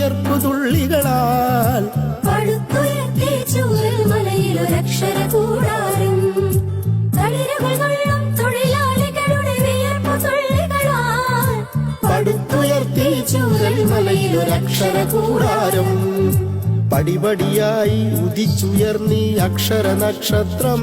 വിയർപ്പു തുള്ളികളാൽ ചൂരൽ കൂടാരം. തുള്ളികളാൽ പടുത്തുയർത്തി ചൂരൽ മലയിലൊരക്ഷര കൂടാരം. പടിപടിയായി ഉദിച്ചുയർന്നീ അക്ഷര നക്ഷത്രം